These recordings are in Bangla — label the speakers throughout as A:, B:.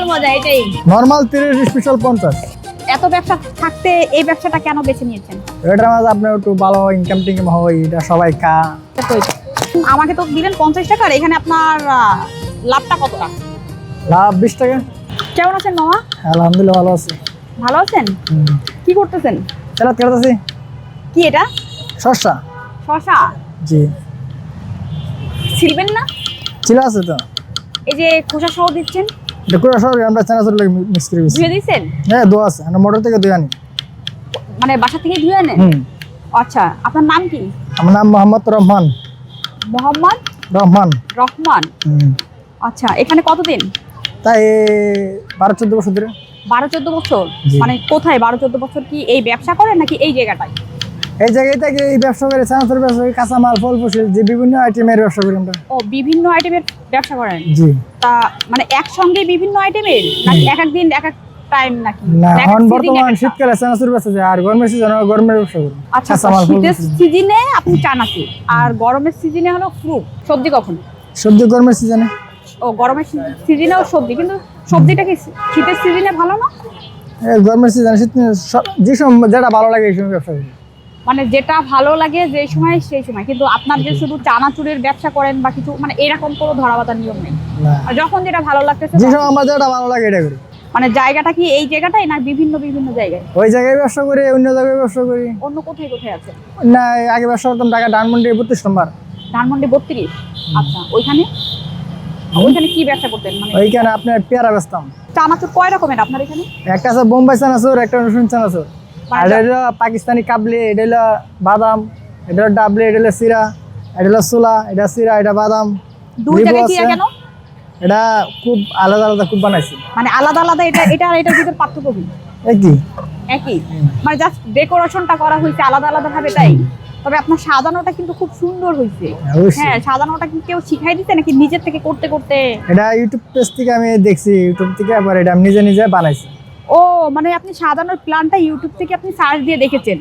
A: আসল মজা এটাই।
B: নর্মাল তিরিশ স্পেশাল পঞ্চাশ।
A: এত ব্যবসা থাকতে এই ব্যবসাটা কেন বেছে নিয়েছেন?
B: এটার মাঝে আপনার একটু ভালো ইনকাম টিনকাম হয় এটা সবাই খা।
A: আমাকে তো দিলেন পঞ্চাশ টাকার এখানে আপনার লাভটা কতটা?
B: লাভ বিশ টাকা।
A: কেমন আছেন মামা?
B: আলহামদুলিল্লাহ ভালো আছে।
A: ভালো আছেন? কি করতেছেন?
B: চালাত কেটাছি
A: কি এটা?
B: সস্তা
A: শশা
B: জি।
A: ছিলবেন না?
B: ছিল আছে তো।
A: এই যে খোসা সহ দিচ্ছেন?
B: আমরা মিক্স করে
A: ধুয়ে
B: হ্যাঁ দোয়া আছে। আমরা মোটর থেকে দুই আনি।
A: মানে বাসা থেকে ধুয়ে আনেন? আচ্ছা আপনার নাম কি?
B: আমার নাম মোহাম্মদ রহমান।
A: মোহাম্মদ
B: রহমান।
A: রহমান? আচ্ছা এখানে কতদিন?
B: তাই বারো চোদ্দ বছর ধরে।
A: বারো চোদ্দ বছর? মানে কোথায় বারো চোদ্দ বছর কি এই ব্যবসা করেন নাকি এই জায়গাটায়?
B: এই জায়গায় থেকে এই ব্যবসা করে চানাচুর ব্যবসা করি কাঁচামাল ফল ফসল যে বিভিন্ন আইটেমের ব্যবসা করি আমরা।
A: ও বিভিন্ন আইটেমের ব্যবসা করেন?
B: জি।
A: তা মানে একসঙ্গে বিভিন্ন আইটেমের? নাকি এক এক দিন এক এক টাইম নাকি?
B: না এখন বর্তমান শীতকালে চানাচুর ব্যবসা যায় আর গরমের সিজন গরমের ব্যবসা করি।
A: আচ্ছা শীতের সিজনে আপনি চানাচুর আর গরমের সিজনে হলো ফ্রুট সবজি কখন?
B: সবজি গরমের সিজনে
A: ও গরমের সিজনেও সবজি কিন্তু সবজিটা কি শীতের সিজনে ভালো না?
B: গরমের সিজনে শীত সব- যে সময় যেটা ভালো লাগে এই সময় ব্যবসা করি।
A: মানে যেটা ভালো লাগে যে সময় সেই সময়। কিন্তু আপনার যে শুধু চানাচুরের ব্যবসা করেন বা কিছু মানে এরকম কোনো ধরাবাতার নিয়ম নেই। যখন যেটা ভালো লাগতেছে
B: আমার যেটা ভালো লাগে এটা করি।
A: মানে জায়গাটা কি এই জায়গাটাই না বিভিন্ন বিভিন্ন জায়গায়?
B: ওই জায়গায় ব্যবসা করি অন্য জায়গায় ব্যবসা করি।
A: অন্য কোথায় কোথায় আছে?
B: না আগে ব্যবসা করতাম ঢাকা ডানমন্ডি বত্রিশ নম্বর।
A: ধানমন্ডি বত্রিশ? আচ্ছা ওইখানে? ওইখানে কি ব্যবসা করতেন? মানে
B: ওইখানে আপনার পেয়ারা বেচতাম।
A: চানাচুর কয় রকমের আপনার এখানে?
B: একটা আছে বোম্বাই চানাচুর একটা রসুন চানাচুর। আর এটা হলো পাকিস্তানি কাবলি এটা হলো বাদাম এটা হলো ডাবলি এটা হলো সিরা এটা হলো সোলা এটা সিরা এটা বাদাম
A: দুই জায়গায় কি কেন
B: এটা খুব আলাদা আলাদা খুব বানাইছি।
A: মানে আলাদা আলাদা এটা এটা আর এটার ভিতর পার্থক্য কি?
B: একই।
A: একই? মানে জাস্ট ডেকোরেশনটা করা হয়েছে আলাদা আলাদা ভাবে তাই? তবে আপনার সাজানোটা কিন্তু খুব সুন্দর হয়েছে। হ্যাঁ সাজানোটা কি কেউ শিখাই দিতে নাকি নিজের থেকে করতে করতে?
B: এটা ইউটিউব পেজ থেকে আমি দেখছি ইউটিউব থেকে আবার এটা আমি নিজে নিজে বানাইছি।
A: ও মানে আপনি সাজানোর প্ল্যানটা ইউটিউব থেকে আপনি সার্চ দিয়ে দেখেছেন।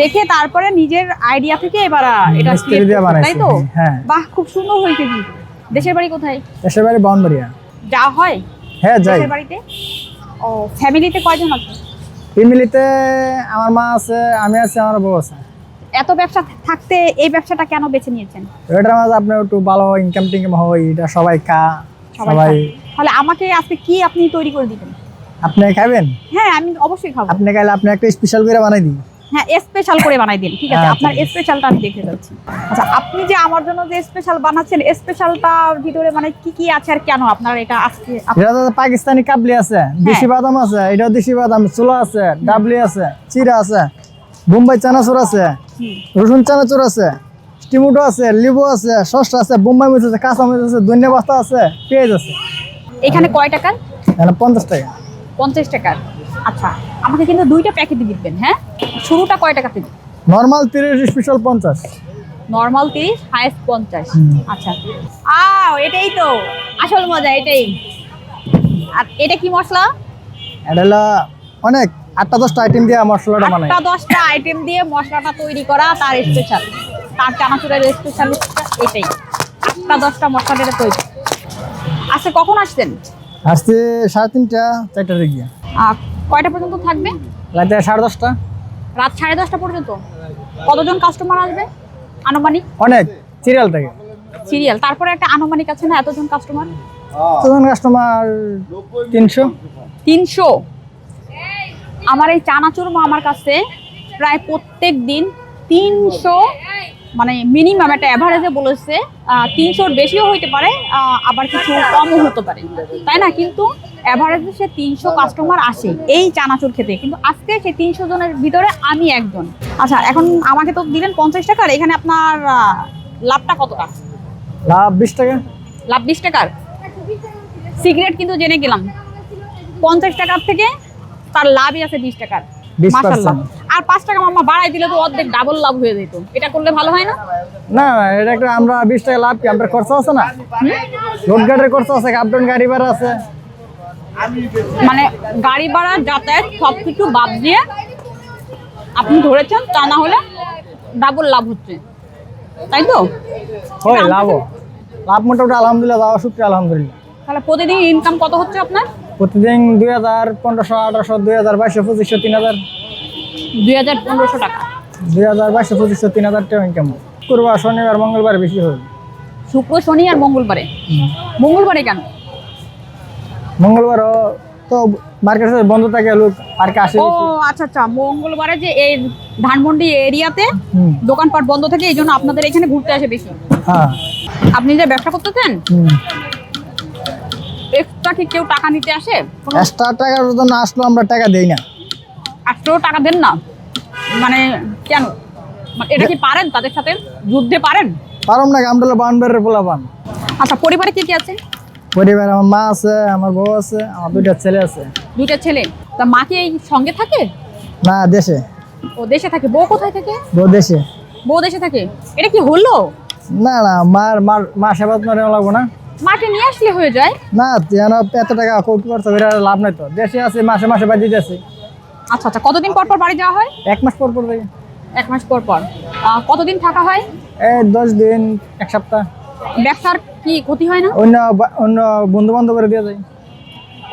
A: দেখে তারপরে নিজের আইডিয়া থেকে এবার এটা তাই তো?
B: হ্যাঁ।
A: বাহ খুব সুন্দর হয়েছে কিন্তু। দেশের বাড়ি কোথায়?
B: দেশের বাড়ি বাউনবাড়িয়া
A: যা হয়?
B: হ্যাঁ যাই।
A: দেশের বাড়িতে? ও ফ্যামিলিতে কয়জন আছে?
B: ফ্যামিলিতে আমার মা আছে আমি আছি আমার বউ আছে।
A: এত ব্যবসা থাকতে এই ব্যবসাটা কেন বেছে নিয়েছেন?
B: এটার মাঝে আপনার একটু ভালো ইনকাম টিনকাম হয় এটা সবাই
A: সবাই
B: সবাই
A: তাহলে আমাকে আজকে কি আপনি তৈরি করে দিবেন?
B: আপনি খাবেন?
A: হ্যাঁ আমি অবশ্যই খাব।
B: আপনি খাইলে আপনি একটা স্পেশাল করে বানাই দিন।
A: হ্যাঁ স্পেশাল করে বানাই দিন ঠিক আছে?
B: আচ্ছা।
A: আপনার স্পেশালটা আমি দেখে যাচ্ছি। আচ্ছা আপনি যে আমার জন্য যে স্পেশাল বানাচ্ছেন স্পেশালটার ভিতরে মানে কি কি আছে আর কেন আপনার এটা আজকে
B: এটা তো পাকিস্তানি কাবলি আছে
A: হ্যাঁ।
B: দেশি বাদাম আছে এটা দেশি বাদাম চুলা আছে ডাবলি আছে চিরা আছে বোম্বাই চানাচুর আছে। রসুন চানাচুর আছে টমেটো আছে লেবু আছে সস আছে বোম্বাই মরিচ আছে কাঁচা মরিচ আছে ধনিয়া পাতা আছে পেঁয়াজ আছে।
A: এখানে কয় টাকার?
B: এখানে পঞ্চাশ টাকা।
A: পঞ্চাশ টাকার। আচ্ছা আমাকে কিন্তু দুইটা প্যাকেট দিবেন হ্যাঁ? শুরুটা কয় টাকা থেকে?
B: নর্মাল তিরিশ স্পেশাল পঞ্চাশ।
A: নর্মাল তিরিশ হায়েস্ট পঞ্চাশ। আচ্ছা। আও এটাই তো। আসল মজা এটাই। আর এটা কি মশলা?
B: এটা হলো অনেক আটটা দশটা আইটেম দিয়ে মশলাটা বানাই।
A: আটটা দশটা আইটেম দিয়ে মশলাটা তৈরি করা তার স্পেশাল তার চানাচুরের স্পেশাল এটাই। আটটা দশটা মশলা দিয়ে তৈরি। আচ্ছা কখন আসছেন?
B: আসছে সাড়ে তিনটা চারটার দিকে
A: কয়টা পর্যন্ত থাকবে?
B: রাতে সাড়ে দশটা।
A: রাত সাড়ে দশটা পর্যন্ত? কতজন কাস্টমার আসবে? আনুমানিক?
B: অনেক সিরিয়াল থেকে।
A: সিরিয়াল তারপরে একটা আনুমানিক আছে না এতজন কাস্টমার
B: তখন কাস্টমার তিনশো।
A: তিনশো? আমার এই চানাচুর মা আমার কাছে প্রায় প্রত্যেক দিন তিনশো মানে মিনিমাম একটা অ্যাভারেজে বলেছে তিনশোর বেশিও হইতে পারে আবার কিছু কমও হতে পারে। তাই না? কিন্তু অ্যাভারেজে সে তিনশো কাস্টমার আসে এই চানাচুর খেতে কিন্তু আজকে সেই তিনশো জনের ভিতরে আমি একজন। আচ্ছা এখন আমাকে তো দিলেন পঞ্চাশ টাকার এখানে আপনার লাভটা কতটা?
B: লাভ বিশ টাকা।
A: লাভ বিশ টাকার? সিগারেট কিন্তু জেনে গেলাম। পঞ্চাশ টাকার থেকে তার লাভই আছে বিশ টাকার।
B: 20%
A: মাশাআল্লাহ। আর পাঁচ টাকা মামা বাড়াই দিলে তো অর্ধেক ডাবল লাভ হয়ে যেত। এটা করলে ভালো হয় না?
B: না এটা একটা আমরা বিশ টাকা লাভ কি? আমরা খরচা আছে না? রোড গার্ডের খরচা আছে আপডাউন গাড়ি ভাড়া আছে।
A: মানে গাড়ি ভাড়া যাতায়াত সব কিছু বাদ দিয়ে আপনি ধরেছেন তা না হলে ডাবল লাভ হচ্ছে। তাই তো?
B: হয় লাভ লাভ মোটামুটি আলহামদুলিল্লাহ যাওয়া সত্যি আলহামদুলিল্লাহ।
A: তাহলে প্রতিদিন ইনকাম কত হচ্ছে আপনার?
B: প্রতিদিন দুই হাজার পনেরোশো আঠারোশো দুই হাজার বাইশশো পঁচিশশো তিন হাজার।
A: দুই হাজার পনেরোশো টাকা।
B: দুই হাজার বাইশশো পঁচিশশো তিন হাজার টাকা ইনকাম শুক্রবার শনিবার মঙ্গলবার বেশি হবে।
A: শুক্র শনি আর মঙ্গলবারে। মঙ্গলবারে কেন?
B: মঙ্গলবারও তো মার্কেট বন্ধ থাকে লোক আর আসে
A: ও আচ্ছা আচ্ছা। মঙ্গলবারে যে এই ধানমন্ডি এরিয়াতে দোকানপাট বন্ধ থাকে এই জন্য আপনাদের এখানে ঘুরতে আসে বেশি।
B: হ্যাঁ।
A: আপনি যে ব্যবসা করতেছেন? এক্সট্রা কি কেউ টাকা নিতে আসে?
B: এক্সট্রা টাকার জন্য আসলো আমরা টাকা দেই না।
A: আটশো টাকা দেন না। মানে কেন? মানে এটা কি পারেন তাদের সাথে? যুদ্ধে পারেন?
B: পারম না আমডালে বাউন্ডারের পোলা পান
A: আচ্ছা পরিবারে কি কি আছে?
B: পরিবার আমার মা আছে আমার বউ আছে আমার দুইটা ছেলে আছে।
A: দুইটা ছেলে। তা মা কি এই সঙ্গে থাকে?
B: না দেশে।
A: ও দেশে থাকে। বউ কোথায় থাকে?
B: বউ দেশে।
A: বউ দেশে থাকে। এটা কি হলো?
B: না না মার মার মা সেবা তো নেওয়া লাগবো না।
A: মাকে নিয়ে আসলে হয়ে যায়?
B: না এত টাকা কৌটি করে লাভ নাই তো। দেশে আছে মাসে মাসে বাজি দিতেছে
A: আচ্ছা আচ্ছা কতদিন পর পর বাড়ি যাওয়া হয়?
B: এক মাস পর পর দেখি
A: এক মাস পর পর। কতদিন থাকা হয়?
B: দশ দিন এক সপ্তাহ।
A: ব্যবসার কি ক্ষতি হয় না?
B: অন্য অন্য বন্ধু করে দিয়ে। যায়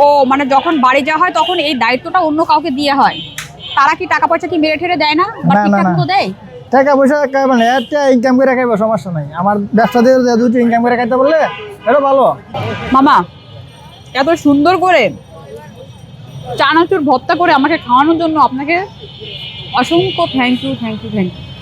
A: ও মানে যখন বাড়ি যাওয়া হয় তখন এই দায়িত্বটা অন্য কাউকে দিয়ে হয়। তারা কি টাকা পয়সা কি মেরে ঠেরে দেয় না? বা ঠিকঠাক। মতো দেয়?
B: টাকা পয়সা খাইবে না একটা ইনকাম করে খাইবে সমস্যা নাই। আমার ব্যবসা দিয়ে দুটো ইনকাম করে খাইতে বললে এটা ভালো।
A: মামা এত সুন্দর করে চানাচুর ভর্তা করে আমাকে খাওয়ানোর জন্য আপনাকে অসংখ্য thank you thank you thank you